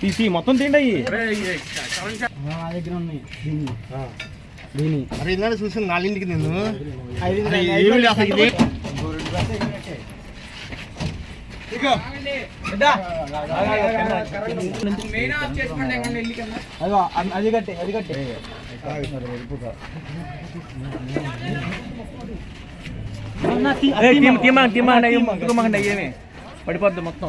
తీసి మొత్తం తిండి దగ్గర ఉన్నాయి. దీని అరే ఇందాక చూసి నాలుగింటికి నేను. అది కట్టే అది కట్టే. పడిపోద్ది మొత్తం.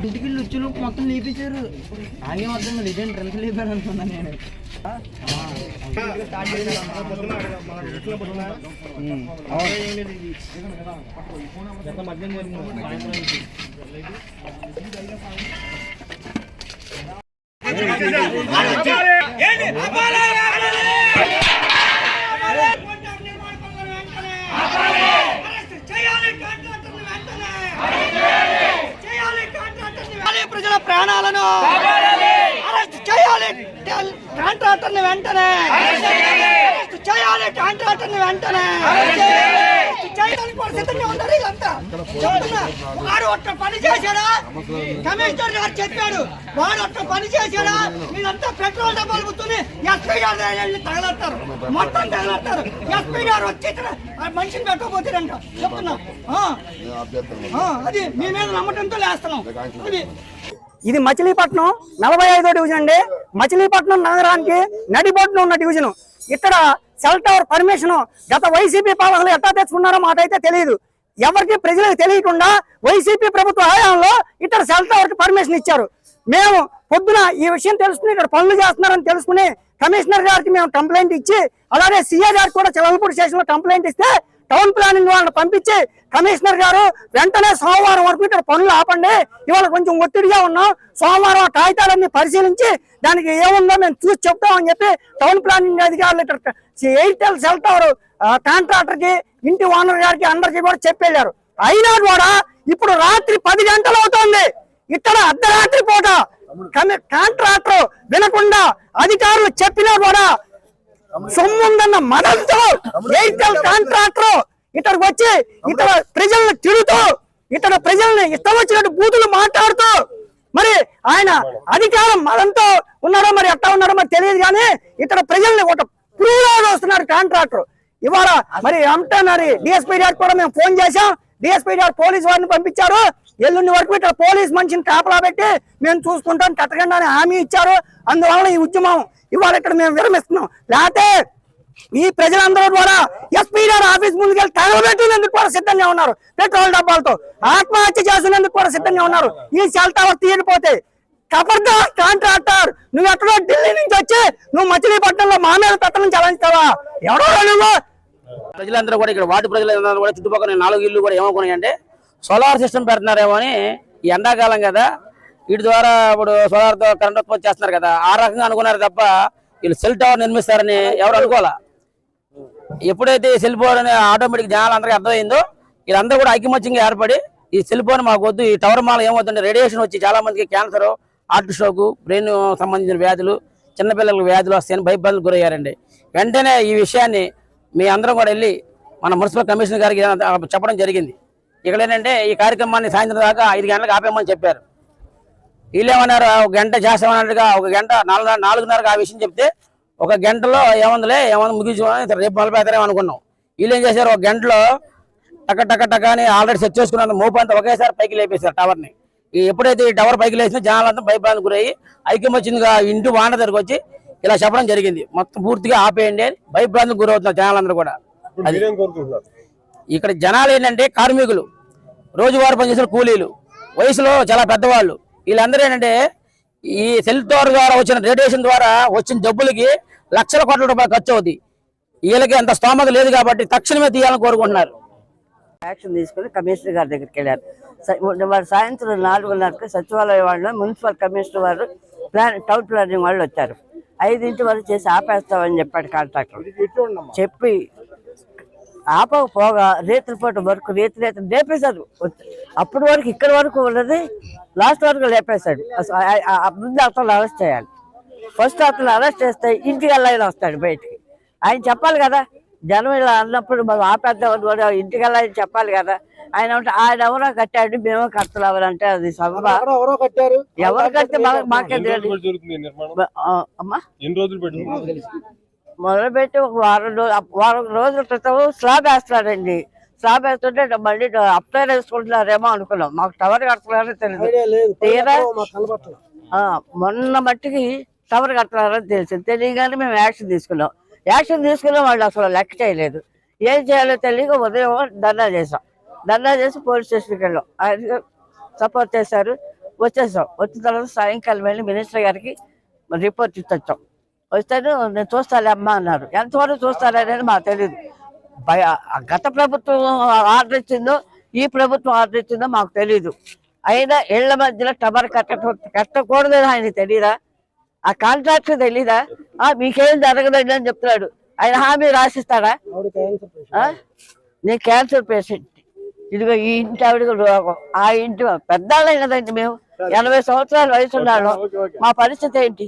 ఇంటికి లుచ్చులు మొత్తం లేపించారు ఆగే అర్థం కాదు ఇదేంటి రెండు లేపారు అనుకున్నా నేను. ఏంటి? ప్రాణాలను అరెస్ట్ చేయాలి. కాంట్రాక్టర్ని వెంటనే అరెస్ట్ చేయాలి. కాంట్రాక్టర్ని వెంటనే చేయడానికి కూడా సిద్ధంగా ఉన్నారు వీళ్ళంతా చెప్తున్నా. వాడు ఒక్క పని చేశాడా? కమిషనర్ గారు చెప్పాడు వాడు ఒక్క పని చేశాడా? వీళ్ళంతా పెట్రోల్ డబ్బాలు గుర్తుని ఎస్పీ గారు వెళ్ళి తగలస్తారు మొత్తం తగలస్తారు ఎస్పీ గారు వచ్చి మనిషిని పెట్టకపోతారంట చెప్తున్నా. అది మీ మీద నమ్మకంతో లేస్తున్నాం. అది ఇది మచిలీపట్నం నలభై ఐదో డివిజన్ అండి. మచిలీపట్నం నగరానికి నడిబొడ్డున ఉన్న డివిజన్. ఇక్కడ సెల్ టవర్ పర్మిషన్ గత వైసీపీ పాలకులు ఎట్లా తెచ్చుకున్నారో మాకైతే తెలియదు ఎవరికి ప్రజలకు తెలియకుండా వైసీపీ ప్రభుత్వ హయాంలో ఇక్కడ సెల్ టవర్ పర్మిషన్ ఇచ్చారు. మేము పొద్దున ఈ విషయం తెలుసుకుని ఇక్కడ పనులు చేస్తున్నారని తెలుసుకుని కమిషనర్ గారికి మేము కంప్లైంట్ ఇచ్చి అలాగే సీఏ గారికి కూడా చిలకలపూడి స్టేషన్లో కంప్లైంట్ ఇస్తే టౌన్ ప్లానింగ్ వాళ్ళని పంపించి కమిషనర్ గారు వెంటనే సోమవారం వరకు ఇక్కడ పనులు ఆపండి. ఇవాళ కొంచెం ఒత్తిడిగా ఉన్నాం. సోమవారం ఆ కాగితాలన్నీ పరిశీలించి దానికి ఏముందో మేము చూసి చెప్తామని చెప్పి టౌన్ ప్లానింగ్ అధికారులు ఇక్కడ ఎయిర్టెల్ సెల్ టవర్ కాంట్రాక్టర్కి ఇంటి ఓనర్ గారికి అందరికి కూడా చెప్పేశారు అయినా కూడా ఇప్పుడు రాత్రి పది గంటలు అవుతోంది. ఇక్కడ అర్ధరాత్రి పూట కాంట్రాక్టర్ వినకుండా అధికారులు చెప్పినా కూడా సొమ్ముందన్న మదంతో ఎయిర్టెల్ కాంట్రాక్టర్ ఇక్కడికి వచ్చి ఇతర ప్రజల్ని తిరుగుతూ ఇతర ప్రజల్ని ఇష్టం వచ్చినట్టు బూతులు మాట్లాడుతూ మరి ఆయన అధికారం మదంతో ఉన్నాడో మరి ఎట్లా ఉన్నాడో మరి తెలియదు కానీ ఇతర ప్రజల్ని ఒక పురుగులాగా వస్తున్నాడు కాంట్రాక్టర్. ఇవాళ మరి మరి డిఎస్పీ గారికి కూడా మేము ఫోన్ చేశాం. డిఎస్పీ గారు పోలీస్ వారిని పంపించారు. ఎల్లుండి వరకు ఇక్కడ పోలీస్ మనిషిని కాపలా పెట్టి మేము చూసుకుంటాం కట్టకుండా అని హామీ ఇచ్చారు. అందువల్ల ఈ ఉద్యమం ఇవాళ ఇక్కడ మేము విరమిస్తున్నాం. లేకపోతే ఈ ప్రజలందరూ కూడా ఎస్పీ గారు ఆఫీస్ ముందుకెళ్ళి తగలబెట్టినందుకు కూడా సిద్ధంగా ఉన్నారు. పెట్రోల్ డబ్బాలతో ఆత్మహత్య చేసినందుకు కూడా సిద్ధంగా ఉన్నారు. ఈ సెల్ టవర్ తీయకపోతే కబర్దార్ కాంట్రాక్టర్ నువ్వు ఎక్కడో ఢిల్లీ నుంచి వచ్చి నువ్వు మచిలీపట్నంలో మామేలు పెట్టడం పెత్తనం ఎవరో నువ్వు. ప్రజలందరూ కూడా ఇక్కడ వాటి ప్రజలందరూ కూడా చుట్టుపక్కల నాలుగు ఇల్లు కూడా ఏమనుకున్నాయి అంటే సోలార్ సిస్టమ్ పెడుతున్నారేమో అని ఎండాకాలం కదా వీటి ద్వారా ఇప్పుడు సోలార్తో కరెంట్ ఉత్పత్తి చేస్తున్నారు కదా. ఆ రకంగా అనుకున్నారు తప్ప వీళ్ళు సెల్ టవర్ నిర్మిస్తారని ఎవరు అనుకోవాలా? ఎప్పుడైతే ఈ సెల్ ఫోన్ అనే ఆటోమేటిక్ జనాలు అందరికీ అర్థమైందో వీళ్ళందరూ కూడా ఐకమత్యంగా ఏర్పడి ఈ సెల్ ఫోన్ మాకు వద్దు ఈ టవర్ మాల ఏమవుతుంటే రేడియేషన్ వచ్చి చాలా మందికి క్యాన్సర్ హార్ట్ స్ట్రోక్ బ్రెయిన్ సంబంధించిన వ్యాధులు చిన్నపిల్లలకు వ్యాధులు వస్తాయని భయభ్రాంతులకు గురయ్యారండి. వెంటనే ఈ విషయాన్ని మీ అందరం కూడా వెళ్ళి మన మున్సిపల్ కమిషనర్ గారికి చెప్పడం జరిగింది. ఇక్కడ ఏంటంటే ఈ కార్యక్రమాన్ని సాయంత్రం దాకా ఐదు గంటలకు ఆపేమని చెప్పారు. వీళ్ళేమన్నారు? ఒక గంట చేస్తామన్నట్టుగా ఒక గంట నాలుగు నాలుగున్నరకు ఆ విషయం చెప్తే ఒక గంటలో ఏముందిలే ఏముంది ముగించుకోవాలి రేపు మొదలు పెడతారేమో అనుకున్నాం. వీళ్ళు ఏం చేశారు? ఒక గంటలో టక టక టక అని ఆల్రెడీ సెట్ చేసుకున్న మోపు అంతా ఒకేసారి పైకి లేపేశారు టవర్ని. ఎప్పుడైతే ఈ టవర్ పైకి లేచినా జనాలంతా భయభ్రాంతి గురయ్యి ఐక్యమొచ్చిందిగా ఇంటి వాండ దగ్గరకు వచ్చి ఇలా చెప్పడం జరిగింది. మొత్తం పూర్తిగా ఆపేయండి అని భయభ్రాంతికి గురవుతున్నారు జనాలందరూ కూడా. అది ఇక్కడ జనాలు ఏంటంటే కార్మికులు రోజువారీ పనిచేసిన కూలీలు. వయసులో చాలా పెద్దవాళ్ళు. వీళ్ళందరూ ఏంటంటే ఈ సెల్ టవర్ ద్వారా వచ్చిన రేడియేషన్ ద్వారా వచ్చిన జబ్బులకి లక్షల కోట్ల రూపాయలు ఖర్చు అవుతాయి వీళ్ళకి అంత స్తోమత లేదు కాబట్టి తక్షణమే తీయాలని కోరుకుంటున్నారు. యాక్షన్ తీసుకుని కమిషనర్ గారి దగ్గరికి వెళ్ళారు. స- వారు సాయంత్రం నాలుగున్నరకు సచివాలయం వాళ్ళు మున్సిపల్ కమిషనర్ వారు ప్లాన్ టౌన్ ప్లానింగ్ వాళ్ళు వచ్చారు. ఐదింటి వరకు చేసి ఆపేస్తామని చెప్పాడు కాంట్రాక్టర్. చెప్పి ఆపకపోగా రేతుల పూట వరకు రేతు రేతు లేపేశారు. అప్పటి వరకు ఇక్కడ వరకు ఉన్నది లాస్ట్ వరకు లేపేశాడు. ఆ- ఆ- ఆ ముందు అతను అరెస్ట్ చేయాలి. ఫస్ట్ అతను అరెస్ట్ చేస్తే ఇంటికి వెళ్ళాలని వస్తాడు బయటికి. ఆయన చెప్పాలి కదా జనం ఇలా అన్నప్పుడు మనం ఆపేద్దామని కూడా ఇంటికి వెళ్ళాలని చెప్పాలి కదా. ఆయన ఉంటే ఆయన ఎవరో కట్టాడు మేము కట్టలేమని అంటే అది సభ ఎవరో కట్టారు. ఎవరు కడితే మాకే ఆ, అమ్మా? ఎన్ని రోజులు పెట్టింది మొదలుపెట్టి ఒక వారం రోజు వారం రోజుల క్రితం స్లాబ్ వేస్తున్నాడండి స్లాబ్ వేస్తుంటే మళ్ళీ అప్లై వేసుకుంటున్నారేమో అనుకున్నాం. మాకు టవర్ కడుతున్నారో తెలియదు తీరా ఆ, మొన్న మట్టికి టవర్ కడుతున్నారని తెలిసింది తెలియగానే మేము యాక్షన్ తీసుకున్నాం. యాక్షన్ తీసుకున్న వాళ్ళు అసలు లెక్క చేయలేదు. ఏం చేయాలో తెలియక ఉదయం ధర్నా చేసాం ధర్నా చేసి పోలీస్ స్టేషన్కి వెళ్ళాం. ఆయన సపోర్ట్ చేశారు. వచ్చేసాం. వచ్చిన తర్వాత సాయంకాలం వెళ్ళి మినిస్టర్ గారికి రిపోర్ట్ ఇచ్చొచ్చాం. వస్తేనే నేను చూస్తాలే అమ్మ అన్నారు. ఎంతవరకు చూస్తారనేది మాకు తెలియదు భయ గత ప్రభుత్వం ఆర్డర్ ఇచ్చిందో ఈ ప్రభుత్వం ఆర్డర్ ఇచ్చిందో మాకు తెలియదు అయినా ఇళ్ళ మధ్యలో టవర్ కట్టడం కట్టకూడదని ఆయన తెలియదా ఆ కాంట్రాక్టర్ తెలీదా? ఆ మీకేం జరగదండి అని చెప్తున్నాడు. ఆయన హామీ రాసిస్తాడా? నేను క్యాన్సర్ పేషెంట్. ఇదిగో ఈ ఇంటి ఆవిడ రోగం ఆ ఇంటి పెద్దాళ్ళం కదండి మేము. ఎనభై సంవత్సరాల వయసు ఉన్నాడు మా పరిస్థితి ఏంటి?